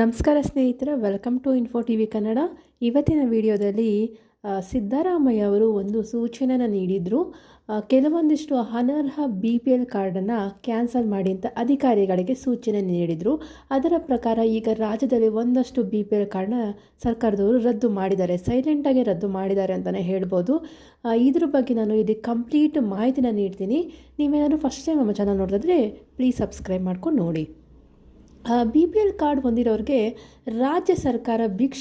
ನಮಸ್ಕಾರ ಸ್ನೇಹಿತರೆ welcome to info T V Kannada ಇವತ್ತಿನ ವಿಡಿಯೋದಲ್ಲಿ ಸಿದ್ದರಾಮಯ್ಯ ಅವರು ಒಂದು ಸೂಚನೆನ ನೀಡಿದರು. ಕೆಲವೊಂದಿಷ್ಟು ಅನರ್ಹ ಬಿ ಪಿ ಎಲ್ ಕಾರ್ಡನ್ನು ಕ್ಯಾನ್ಸಲ್ ಮಾಡಿ ಅಂತ ಅಧಿಕಾರಿಗಳಿಗೆ ಸೂಚನೆ ನೀಡಿದರು. ಅದರ ಪ್ರಕಾರ ಈಗ ರಾಜ್ಯದಲ್ಲಿ ಒಂದಷ್ಟು ಬಿ ಪಿ ಎಲ್ ಕಾರ್ಡನ್ನ ಸರ್ಕಾರದವರು ರದ್ದು ಮಾಡಿದ್ದಾರೆ. ಸೈಲೆಂಟಾಗಿ ರದ್ದು ಮಾಡಿದ್ದಾರೆ ಅಂತಲೇ ಹೇಳ್ಬೋದು. ಇದ್ರ ಬಗ್ಗೆ ನಾನು ಇಲ್ಲಿ ಕಂಪ್ಲೀಟ್ ಮಾಹಿತಿನ ನೀಡ್ತೀನಿ. ನೀವೇನಾದರೂ ಫಸ್ಟ್ ಟೈಮ್ ನಮ್ಮ ಚಾನಲ್ ನೋಡಿದ್ರೆ ಪ್ಲೀಸ್ ಸಬ್ಸ್ಕ್ರೈಬ್ ಮಾಡ್ಕೊಂಡು ನೋಡಿ. ಬಿ ಪಿ ಎಲ್ ಕಾರ್ಡ್ ಹೊಂದಿರೋರಿಗೆ ರಾಜ್ಯ ಸರ್ಕಾರ ಬಿಗ್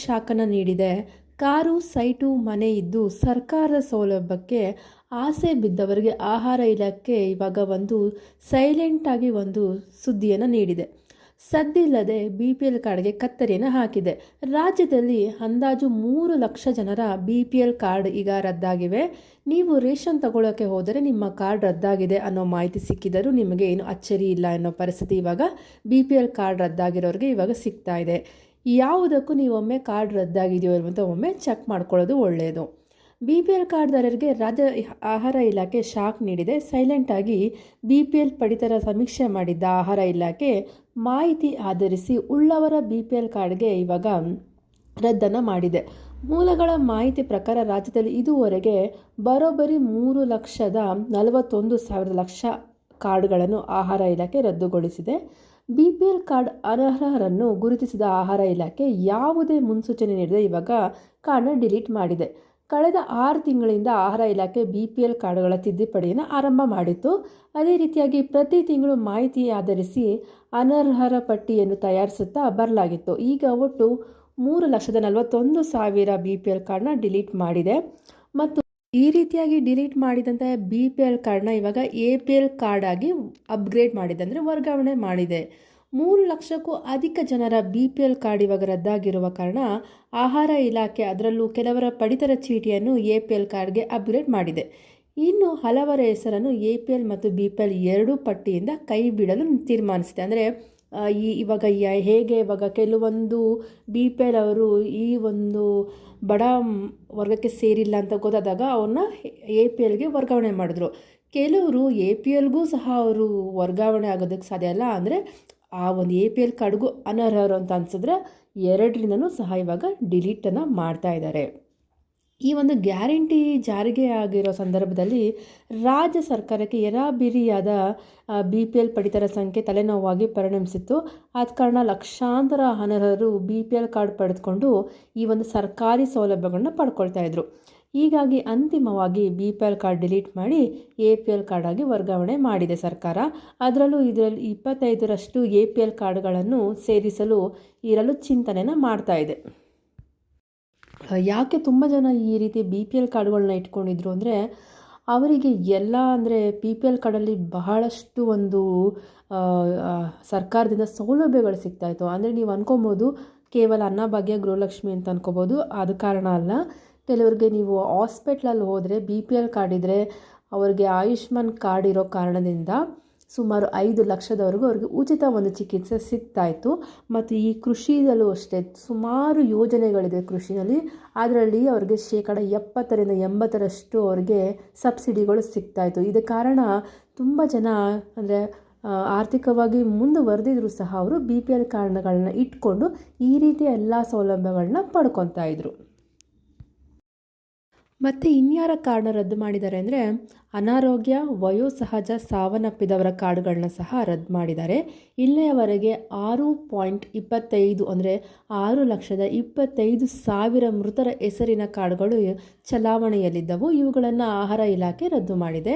ನೀಡಿದೆ. ಕಾರು, ಸೈಟು, ಮನೆ ಇದ್ದು ಸರ್ಕಾರದ ಸೌಲಭ್ಯಕ್ಕೆ ಆಸೆ ಬಿದ್ದವರಿಗೆ ಆಹಾರ ಇಲಾಖೆ ಇವಾಗ ಒಂದು ಸೈಲೆಂಟಾಗಿ ಒಂದು ಸುದ್ದಿಯನ್ನು ನೀಡಿದೆ. ಸದ್ದಿಲ್ಲದೆ ಬಿ ಪಿ ಎಲ್ ಕಾರ್ಡ್ಗೆ ಕತ್ತರಿಯನ್ನು ಹಾಕಿದೆ. ರಾಜ್ಯದಲ್ಲಿ ಅಂದಾಜು ಮೂರು ಲಕ್ಷ ಜನರ ಬಿ ಪಿ ಎಲ್ ಕಾರ್ಡ್ ಈಗ ರದ್ದಾಗಿವೆ. ನೀವು ರೇಷನ್ ತಗೊಳ್ಳೋಕ್ಕೆ ಹೋದರೆ ನಿಮ್ಮ ಕಾರ್ಡ್ ರದ್ದಾಗಿದೆ ಅನ್ನೋ ಮಾಹಿತಿ ಸಿಕ್ಕಿದರೂ ನಿಮಗೆ ಏನು ಅಚ್ಚರಿ ಇಲ್ಲ ಅನ್ನೋ ಪರಿಸ್ಥಿತಿ ಇವಾಗ ಬಿ ಪಿ ಎಲ್ ಕಾರ್ಡ್ ರದ್ದಾಗಿರೋರಿಗೆ ಇವಾಗ ಸಿಗ್ತಾ ಇದೆ. ಯಾವುದಕ್ಕೂ ನೀವು ಒಮ್ಮೆ ಕಾರ್ಡ್ ರದ್ದಾಗಿದೆಯೋ ಅಂತ ಒಮ್ಮೆ ಚೆಕ್ ಮಾಡ್ಕೊಳ್ಳೋದು ಒಳ್ಳೆಯದು ಬಿ ಪಿ ಎಲ್ ಕಾರ್ಡ್ದಾರರಿಗೆ ರಾಜ್ಯ ಆಹಾರ ಇಲಾಖೆ ಶಾಕ್ ನೀಡಿದೆ. ಸೈಲೆಂಟಾಗಿ ಬಿ ಪಿ ಎಲ್ ಪಡಿತರ ಸಮೀಕ್ಷೆ ಮಾಡಿದ್ದ ಆಹಾರ ಇಲಾಖೆ ಮಾಹಿತಿ ಆಧರಿಸಿ ಉಳ್ಳವರ ಬಿ ಪಿ ಎಲ್ ಕಾರ್ಡ್ಗೆ ಇವಾಗ ರದ್ದನ್ನು ಮಾಡಿದೆ. ಮೂಲಗಳ ಮಾಹಿತಿ ಪ್ರಕಾರ ರಾಜ್ಯದಲ್ಲಿ ಇದುವರೆಗೆ ಬರೋಬ್ಬರಿ ಮೂರು ಲಕ್ಷದ ನಲವತ್ತೊಂದು ಸಾವಿರದ ಲಕ್ಷ ಕಾರ್ಡ್ಗಳನ್ನು ಆಹಾರ ಇಲಾಖೆ ರದ್ದುಗೊಳಿಸಿದೆ. ಬಿ ಪಿ ಎಲ್ ಕಾರ್ಡ್ ಅನರ್ಹರನ್ನು ಗುರುತಿಸಿದ ಆಹಾರ ಇಲಾಖೆ ಯಾವುದೇ ಮುನ್ಸೂಚನೆ ನೀಡದೆ ಇವಾಗ ಕಾರ್ಡ್ನ ಡಿಲೀಟ್ ಮಾಡಿದೆ. ಕಳೆದ ಆರು ತಿಂಗಳಿಂದ ಆಹಾರ ಇಲಾಖೆ ಬಿ ಪಿ ಎಲ್ ಕಾರ್ಡ್ಗಳ ತಿದ್ದುಪಡಿಯನ್ನು ಆರಂಭ ಮಾಡಿತ್ತು. ಅದೇ ರೀತಿಯಾಗಿ ಪ್ರತಿ ತಿಂಗಳು ಮಾಹಿತಿ ಆಧರಿಸಿ ಅನರ್ಹರ ಪಟ್ಟಿಯನ್ನು ತಯಾರಿಸುತ್ತಾ ಬರಲಾಗಿತ್ತು. ಈಗ ಒಟ್ಟು ಮೂರು ಲಕ್ಷದ ನಲವತ್ತೊಂದು ಸಾವಿರ ಬಿ ಪಿ ಎಲ್ ಕಾರ್ಡ್ನ ಡಿಲೀಟ್ ಮಾಡಿದೆ. ಮತ್ತು ಈ ರೀತಿಯಾಗಿ ಡಿಲೀಟ್ ಮಾಡಿದಂಥ ಬಿ ಪಿ ಎಲ್ ಕಾರ್ಡ್ನ ಇವಾಗ ಎ ಪಿ ಎಲ್ ಕಾರ್ಡ್ ಆಗಿ ಅಪ್ಗ್ರೇಡ್ ಮಾಡಿದೆ ಅಂದರೆ ವರ್ಗಾವಣೆ ಮಾಡಿದೆ. ಮೂರು ಲಕ್ಷಕ್ಕೂ ಅಧಿಕ ಜನರ ಬಿ ಪಿ ಎಲ್ ಕಾರ್ಡ್ ಇವಾಗ ರದ್ದಾಗಿರುವ ಕಾರಣ ಆಹಾರ ಇಲಾಖೆ ಅದರಲ್ಲೂ ಕೆಲವರ ಪಡಿತರ ಚೀಟಿಯನ್ನು ಎ ಪಿ ಎಲ್ ಕಾರ್ಡ್ಗೆ ಅಪ್ಗ್ರೇಡ್ ಮಾಡಿದೆ. ಇನ್ನು ಹಲವರ ಹೆಸರನ್ನು ಎ ಪಿ ಎಲ್ ಮತ್ತು ಬಿ ಪಿ ಎಲ್ ಎರಡೂ ಪಟ್ಟಿಯಿಂದ ಕೈ ಬಿಡಲು ತೀರ್ಮಾನಿಸಿದೆ. ಅಂದರೆ ಈ, ಇವಾಗ ಹೇಗೆ ಇವಾಗ ಕೆಲವೊಂದು ಬಿ ಪಿ ಎಲ್ ಅವರು ಈ ಒಂದು ಬಡ ವರ್ಗಕ್ಕೆ ಸೇರಿಲ್ಲ ಅಂತ ಗೊತ್ತಾದಾಗ ಅವ್ರನ್ನ ಎ ಪಿ ಎಲ್ಗೆ ವರ್ಗಾವಣೆ ಮಾಡಿದ್ರು. ಕೆಲವರು ಎ ಪಿ ಎಲ್ಗೂ ಸಹ ಅವರು ವರ್ಗಾವಣೆ ಆಗೋದಕ್ಕೆ ಸಾಧ್ಯ ಅಲ್ಲ ಅಂದರೆ ಆ ಒಂದು ಎ ಪಿ ಎಲ್ ಕಾರ್ಡ್ಗೂ ಅನರ್ಹರು ಅಂತ ಅನ್ಸಿದ್ರೆ ಎರಡರಿಂದನೂ ಸಹ ಇವಾಗ ಡಿಲೀಟನ್ನು ಮಾಡ್ತಾ ಇದ್ದಾರೆ. ಈ ಒಂದು ಗ್ಯಾರಂಟಿ ಜಾರಿಗೆ ಆಗಿರೋ ಸಂದರ್ಭದಲ್ಲಿ ರಾಜ್ಯ ಸರ್ಕಾರಕ್ಕೆ ಎರಾಬಿರಿಯಾದ ಬಿ ಪಿ ಎಲ್ ಪಡಿತರ ಸಂಖ್ಯೆ ತಲೆನೋವಾಗಿ ಪರಿಣಮಿಸಿತ್ತು. ಆದ ಕಾರಣ ಲಕ್ಷಾಂತರ ಅನರ್ಹರು ಬಿ ಪಿ ಎಲ್ ಕಾರ್ಡ್ ಪಡೆದುಕೊಂಡು ಈ ಒಂದು ಸರ್ಕಾರಿ ಸೌಲಭ್ಯಗಳನ್ನ ಪಡ್ಕೊಳ್ತಾ ಇದ್ರು. ಹೀಗಾಗಿ ಅಂತಿಮವಾಗಿ B P L card delete ಮಾಡಿ ಎ ಪಿ ಎಲ್ ಕಾರ್ಡ್ ಆಗಿ ವರ್ಗಾವಣೆ ಮಾಡಿದೆ ಸರ್ಕಾರ. ಅದರಲ್ಲೂ ಇದರಲ್ಲಿ ಇಪ್ಪತ್ತೈದರಷ್ಟು ಎ ಪಿ ಎಲ್ ಕಾರ್ಡ್ಗಳನ್ನು ಸೇರಿಸಲು ಇರಲು ಚಿಂತನೆನ ಮಾಡ್ತಾ ಇದೆ. ಯಾಕೆ ತುಂಬ ಜನ ಈ ರೀತಿ ಬಿ ಪಿ ಎಲ್ ಕಾರ್ಡ್ಗಳನ್ನ ಇಟ್ಕೊಂಡಿದ್ರು ಅಂದರೆ ಅವರಿಗೆ ಎಲ್ಲ ಅಂದರೆ ಪಿ ಪಿ ಎಲ್ ಕಾರ್ಡಲ್ಲಿ ಬಹಳಷ್ಟು ಒಂದು ಸರ್ಕಾರದಿಂದ ಸೌಲಭ್ಯಗಳು ಸಿಗ್ತಾಯಿತ್ತು ಅಂದರೆ ನೀವು ಅನ್ಕೊಬೋದು, ಕೇವಲ ಅನ್ನಭಾಗ್ಯ ಗೃಹಲಕ್ಷ್ಮಿ ಅಂತ ಅನ್ಕೋಬೋದು, ಅದು ಕಾರಣ ಅಲ್ಲ. ಕೆಲವರಿಗೆ ನೀವು ಹಾಸ್ಪಿಟ್ಲಲ್ಲಿ ಹೋದರೆ ಬಿ ಪಿ ಎಲ್ ಕಾರ್ಡ್ ಇದ್ದರೆ ಅವರಿಗೆ ಆಯುಷ್ಮಾನ್ ಕಾರ್ಡ್ ಇರೋ ಕಾರಣದಿಂದ ಸುಮಾರು ಐದು ಲಕ್ಷದವರೆಗೂ ಅವ್ರಿಗೆ ಉಚಿತ ಒಂದು ಚಿಕಿತ್ಸೆ ಸಿಗ್ತಾಯಿತ್ತು ಮತ್ತು ಈ ಕೃಷಿಯಲ್ಲೂ ಅಷ್ಟೇ ಸುಮಾರು ಯೋಜನೆಗಳಿದೆ ಕೃಷಿಯಲ್ಲಿ ಅದರಲ್ಲಿ ಅವ್ರಿಗೆ ಶೇಕಡ ಎಪ್ಪತ್ತರಿಂದ ಎಂಬತ್ತರಷ್ಟು ಅವ್ರಿಗೆ ಸಬ್ಸಿಡಿಗಳು ಸಿಗ್ತಾಯಿತ್ತು ಇದ ಕಾರಣ ತುಂಬ ಜನ ಅಂದರೆ ಆರ್ಥಿಕವಾಗಿ ಮುಂದುವರೆದಿದ್ರು ಸಹ ಅವರು ಬಿ ಪಿ ಎಲ್ ಕಾರ್ಡ್ಗಳನ್ನ ಇಟ್ಕೊಂಡು ಈ ರೀತಿಯ ಎಲ್ಲ ಸೌಲಭ್ಯಗಳನ್ನ ಪಡ್ಕೊತಾ ಇದ್ರು. ಮತ್ತು ಇನ್ಯಾರ ಕಾರ್ಡ್ನ ರದ್ದು ಮಾಡಿದ್ದಾರೆ ಅಂದರೆ ಅನಾರೋಗ್ಯ ವಯೋಸಹಜ ಸಾವನ್ನಪ್ಪಿದವರ ಕಾರ್ಡ್ಗಳನ್ನ ಸಹ ರದ್ದು ಮಾಡಿದ್ದಾರೆ. ಇಲ್ಲಿಯವರೆಗೆ ಆರು ಪಾಯಿಂಟ್ ಇಪ್ಪತ್ತೈದು ಅಂದರೆ ಆರು ಲಕ್ಷದ ಇಪ್ಪತ್ತೈದು ಸಾವಿರ ಮೃತರ ಹೆಸರಿನ ಕಾರ್ಡ್ಗಳು ಚಲಾವಣೆಯಲ್ಲಿದ್ದವು. ಇವುಗಳನ್ನು ಆಹಾರ ಇಲಾಖೆ ರದ್ದು ಮಾಡಿದೆ.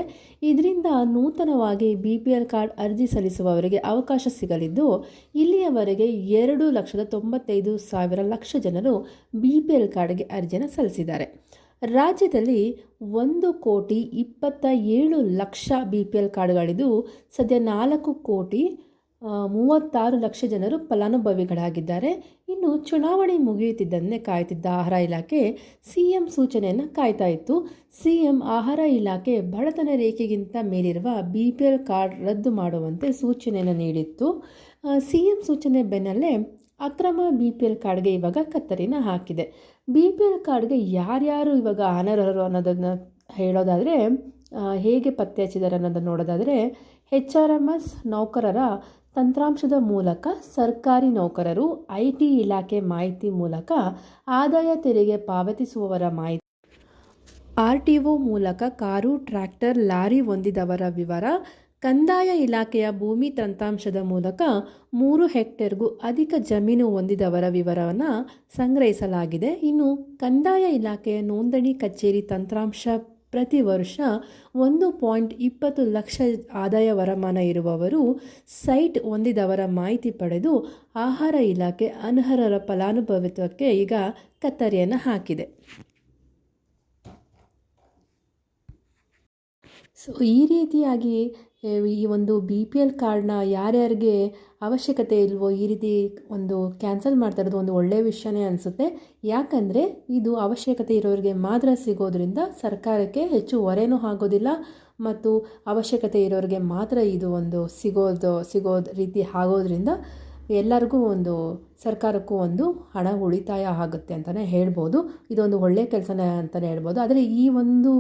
ಇದರಿಂದ ನೂತನವಾಗಿ ಬಿ ಪಿ ಎಲ್ ಕಾರ್ಡ್ ಅರ್ಜಿ ಸಲ್ಲಿಸುವವರಿಗೆ ಅವಕಾಶ ಸಿಗಲಿದ್ದು, ಇಲ್ಲಿಯವರೆಗೆ ಎರಡು ಲಕ್ಷದ ತೊಂಬತ್ತೈದು ಸಾವಿರ ಲಕ್ಷ ಜನರು ಬಿ ಪಿ ಎಲ್ ಕಾರ್ಡ್ಗೆ ಅರ್ಜಿಯನ್ನು ಸಲ್ಲಿಸಿದ್ದಾರೆ. ರಾಜ್ಯದಲ್ಲಿ ಒಂದು ಕೋಟಿ ಇಪ್ಪತ್ತ ಏಳು ಲಕ್ಷ ಬಿ ಪಿ ಎಲ್ ಕಾರ್ಡ್ಗಳಿದ್ದು, ಸದ್ಯ ನಾಲ್ಕು ಕೋಟಿ ಮೂವತ್ತಾರು ಲಕ್ಷ ಜನರು ಫಲಾನುಭವಿಗಳಾಗಿದ್ದಾರೆ. ಇನ್ನು ಚುನಾವಣೆ ಮುಗಿಯುತ್ತಿದ್ದಂತೆ ಕಾಯ್ತಿದ್ದ ಆಹಾರ ಇಲಾಖೆ ಸಿ ಎಂ ಸೂಚನೆಯನ್ನು ಕಾಯ್ತಾ ಇತ್ತು. ಸಿ ಎಂ ಆಹಾರ ಇಲಾಖೆ ಬಡತನ ರೇಖೆಗಿಂತ ಮೇಲಿರುವ ಬಿ ಪಿ ಎಲ್ ಕಾರ್ಡ್ ರದ್ದು ಮಾಡುವಂತೆ ಸೂಚನೆಯನ್ನು ನೀಡಿತ್ತು. ಸಿ ಎಂ ಸೂಚನೆ ಬೆನ್ನಲ್ಲೇ ಅಕ್ರಮ ಬಿ ಪಿ ಎಲ್ ಕಾರ್ಡ್ಗೆ ಇವಾಗ ಕತ್ತರಿನ ಹಾಕಿದೆ. ಬಿ ಪಿ ಎಲ್ ಕಾರ್ಡ್ಗೆ ಯಾರ್ಯಾರು ಇವಾಗ ಅನರ್ಹರು ಅನ್ನೋದನ್ನು ಹೇಳೋದಾದರೆ ಹೇಗೆ ಪತ್ತೆ ಹಚ್ಚಿದ್ದಾರೆ ಅನ್ನೋದನ್ನು ನೋಡೋದಾದರೆ ಹೆಚ್ ಆರ್ ಎಂ ಎಸ್ ನೌಕರರ ತಂತ್ರಾಂಶದ ಮೂಲಕ ಸರ್ಕಾರಿ ನೌಕರರು ಐ ಟಿ ಇಲಾಖೆ ಮಾಹಿತಿ ಮೂಲಕ ಆದಾಯ ತೆರಿಗೆ ಪಾವತಿಸುವವರ ಮಾಹಿತಿ. ಆರ್ ಟಿ ಒ ಮೂಲಕ ಕಾರು, ಟ್ರ್ಯಾಕ್ಟರ್, ಲಾರಿ ಹೊಂದಿದವರ ವಿವರ ಕಂದಾಯ ಇಲಾಖೆಯ ಭೂಮಿ ತಂತ್ರಾಂಶದ ಮೂಲಕ ಮೂರು ಹೆಕ್ಟೇರ್ಗೂ ಅಧಿಕ ಜಮೀನು ಹೊಂದಿದವರ ವಿವರವನ್ನು ಸಂಗ್ರಹಿಸಲಾಗಿದೆ. ಇನ್ನು ಕಂದಾಯ ಇಲಾಖೆಯ ನೋಂದಣಿ ಕಚೇರಿ ತಂತ್ರಾಂಶ ಪ್ರತಿ ವರ್ಷ ಒಂದು ಪಾಯಿಂಟ್ ಇಪ್ಪತ್ತು ಲಕ್ಷ ಆದಾಯ ವರಮಾನ ಇರುವವರು ಸೈಟ್ ಹೊಂದಿದವರ ಮಾಹಿತಿ ಪಡೆದು ಆಹಾರ ಇಲಾಖೆ ಅನರ್ಹರ ಫಲಾನುಭವಿತ್ವಕ್ಕೆ ಈಗ ಕತ್ತರಿಯನ್ನು ಹಾಕಿದೆ. ಸೊ ಈ ರೀತಿಯಾಗಿ ಈ ಒಂದು ಬಿ ಪಿ ಎಲ್ ಕಾರ್ಡ್ನ ಯಾರ್ಯಾರಿಗೆ ಅವಶ್ಯಕತೆ ಇಲ್ವೋ ಈ ರೀತಿ ಒಂದು ಕ್ಯಾನ್ಸಲ್ ಮಾಡ್ತಾ ಇರೋದು ಒಂದು ಒಳ್ಳೆಯ ವಿಷಯನೇ ಅನಿಸುತ್ತೆ. ಯಾಕಂದರೆ ಇದು ಅವಶ್ಯಕತೆ ಇರೋರಿಗೆ ಮಾತ್ರ ಸಿಗೋದ್ರಿಂದ ಸರ್ಕಾರಕ್ಕೆ ಹೆಚ್ಚು ಹೊರೆನೂ ಆಗೋದಿಲ್ಲ ಮತ್ತು ಅವಶ್ಯಕತೆ ಇರೋರಿಗೆ ಮಾತ್ರ ಇದು ಒಂದು ಸಿಗೋದು ಸಿಗೋದು ರೀತಿ ಆಗೋದ್ರಿಂದ ಎಲ್ಲರಿಗೂ ಒಂದು ಸರ್ಕಾರಕ್ಕೂ ಒಂದು ಹಣ ಉಳಿತಾಯ ಆಗುತ್ತೆ ಅಂತಲೇ ಹೇಳ್ಬೋದು. ಇದೊಂದು ಒಳ್ಳೆಯ ಕೆಲಸನೇ ಅಂತಲೇ ಹೇಳ್ಬೋದು. ಆದರೆ ಈ ಒಂದು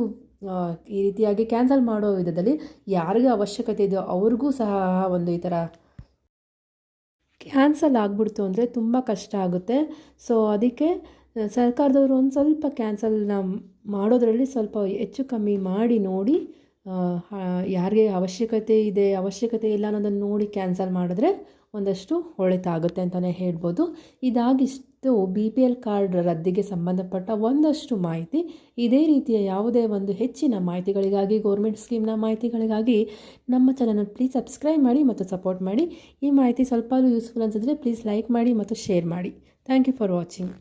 ಈ ರೀತಿಯಾಗಿ ಕ್ಯಾನ್ಸಲ್ ಮಾಡೋ ವಿಧದಲ್ಲಿ ಯಾರಿಗೆ ಅವಶ್ಯಕತೆ ಇದೆಯೋ ಅವ್ರಿಗೂ ಸಹ ಒಂದು ಈ ಥರ ಕ್ಯಾನ್ಸಲ್ ಆಗಿಬಿಡ್ತು ಅಂದರೆ ತುಂಬ ಕಷ್ಟ ಆಗುತ್ತೆ. ಸೊ, ಅದಕ್ಕೆ ಸರ್ಕಾರದವರು ಒಂದು ಸ್ವಲ್ಪ ಕ್ಯಾನ್ಸಲ್ನ ಮಾಡೋದರಲ್ಲಿ ಸ್ವಲ್ಪ ಹೆಚ್ಚು ಕಮ್ಮಿ ಮಾಡಿ ನೋಡಿ ಯಾರಿಗೆ ಅವಶ್ಯಕತೆ ಇದೆ, ಅವಶ್ಯಕತೆ ಇಲ್ಲ ಅನ್ನೋದನ್ನು ನೋಡಿ ಕ್ಯಾನ್ಸಲ್ ಮಾಡಿದ್ರೆ ಒಂದಷ್ಟು ಒಳಿತಾಗುತ್ತೆ ಅಂತಲೇ ಹೇಳ್ಬೋದು. ಇದಾಗಿಷ್ಟು ಬಿ ಪಿ ಎಲ್ ಕಾರ್ಡ್ ರದ್ದಿಗೆ ಸಂಬಂಧಪಟ್ಟ ಒಂದಷ್ಟು ಮಾಹಿತಿ, ಇದೇ ರೀತಿಯ ಯಾವುದೇ ಒಂದು ಹೆಚ್ಚಿನ ಮಾಹಿತಿಗಳಿಗಾಗಿ ಗೌರ್ಮೆಂಟ್ ಸ್ಕೀಮ್ನ ಮಾಹಿತಿಗಳಿಗಾಗಿ ನಮ್ಮ ಚಾನಲ್ನ ಪ್ಲೀಸ್ ಸಬ್ಸ್ಕ್ರೈಬ್ ಮಾಡಿ ಮತ್ತು ಸಪೋರ್ಟ್ ಮಾಡಿ. ಈ ಮಾಹಿತಿ ಸ್ವಲ್ಪ ಯೂಸ್ಫುಲ್ ಅನಿಸಿದ್ರೆ ಪ್ಲೀಸ್ ಲೈಕ್ ಮಾಡಿ ಮತ್ತು ಶೇರ್ ಮಾಡಿ. Thank you for watching